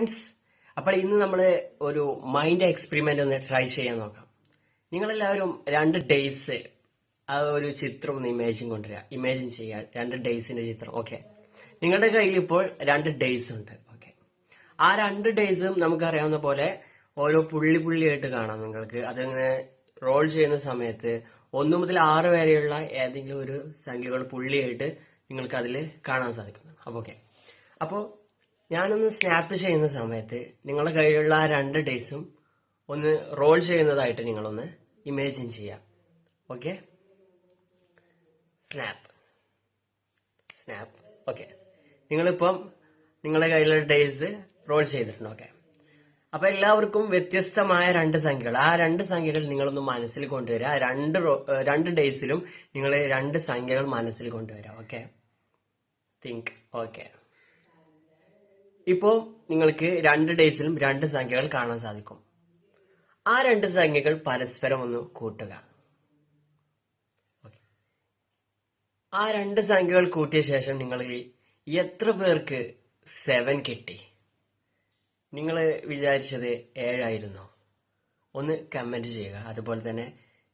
Friends അപ്പോൾ ഇന്ന് നമ്മൾ ഒരു മൈൻഡ് എക്സ്പെരിമെന്റ് ഒന്ന് ട്രൈ ചെയ്യാൻ നോക്കാം. നിങ്ങളെല്ലാവരും രണ്ട് ഡേയ്സ് ആ ഒരു ചിത്രം ഒന്ന് ഇമേജിൻ കൊണ്ടുവരിക. ഇമേജിൻ ചെയ്യുക. രണ്ട് ഡേയ്സിന്റെ ചിത്രം. ഓക്കെ നിങ്ങളുടെ കയ്യിൽ ഇപ്പോൾ രണ്ട് ഡേയ്സ് ഉണ്ട്. ഓക്കെ ആ രണ്ട് ഡേയ്സും നമുക്കറിയാവുന്ന പോലെ ഓരോ പുള്ളി പുള്ളിയായിട്ട് കാണാം നിങ്ങൾക്ക്. അതങ്ങനെ റോൾ ചെയ്യുന്ന സമയത്ത് ഒന്ന് മുതൽ ആറ് വരെയുള്ള ഏതെങ്കിലും ഒരു സംഖ്യകൾ പുള്ളിയായിട്ട് നിങ്ങൾക്ക് അതിൽ കാണാൻ സാധിക്കുന്നു അപ്പോൾ ഓക്കെ അപ്പോൾ ഞാനൊന്ന് സ്നാപ്പ് ചെയ്യുന്ന സമയത്ത് നിങ്ങളുടെ കയ്യിലുള്ള ആ രണ്ട് ഡേയ്സും ഒന്ന് റോൾ ചെയ്യുന്നതായിട്ട് നിങ്ങളൊന്ന് ഇമേജിൻ ചെയ്യാം. ഓക്കെ സ്നാപ്പ് സ്നാപ്പ് ഓക്കെ നിങ്ങളിപ്പം നിങ്ങളുടെ കയ്യിലുള്ള ഡേയ്സ് റോൾ ചെയ്തിട്ടുണ്ട്. ഓക്കെ അപ്പൊ എല്ലാവർക്കും വ്യത്യസ്തമായ രണ്ട് സംഖ്യകൾ. ആ രണ്ട് സംഖ്യകൾ നിങ്ങളൊന്ന് മനസ്സിൽ കൊണ്ടുവരിക രണ്ട് രണ്ട് ഡേയ്സിലും നിങ്ങൾ രണ്ട് സംഖ്യകൾ മനസ്സിൽ കൊണ്ടുവരിക ഓക്കെ തിങ്ക് ഓക്കെ ഇപ്പോ നിങ്ങൾക്ക് രണ്ട് ഡേയ്സിലും രണ്ട് സംഖ്യകൾ കാണാൻ സാധിക്കും. ആ രണ്ട് സംഖ്യകൾ പരസ്പരം ഒന്ന് കൂട്ടുക. ആ രണ്ട് സംഖ്യകൾ കൂട്ടിയ ശേഷം നിങ്ങൾ എത്ര പേർക്ക് സെവൻ കിട്ടി? നിങ്ങൾ വിചാരിച്ചത് ഏഴായിരുന്നോ. ഒന്ന് കമന്റ് ചെയ്യുക. അതുപോലെ തന്നെ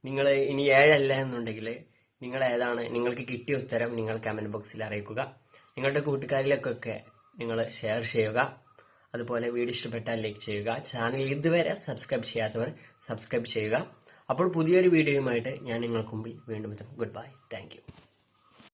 നിങ്ങൾ ഇനി ഏഴല്ല എന്നുണ്ടെങ്കിൽ നിങ്ങൾ ഏതാണ് നിങ്ങൾക്ക് കിട്ടിയ ഉത്തരം നിങ്ങൾ കമന്റ് ബോക്സിൽ അറിയിക്കുക. നിങ്ങളുടെ കൂട്ടുകാരിലേക്കൊക്കെ നിങ്ങൾ ഷെയർ ചെയ്യുക. അതുപോലെ വീഡിയോ ഇഷ്ടപ്പെട്ടാൽ ലൈക്ക് ചെയ്യുക. ചാനൽ ഇതുവരെ സബ്സ്ക്രൈബ് ചെയ്യാത്തവർ സബ്സ്ക്രൈബ് ചെയ്യുക. അപ്പോൾ പുതിയൊരു വീഡിയോയുമായിട്ട് ഞാൻ നിങ്ങൾക്ക് മുമ്പിൽ വീണ്ടും എത്തും. Good bye thank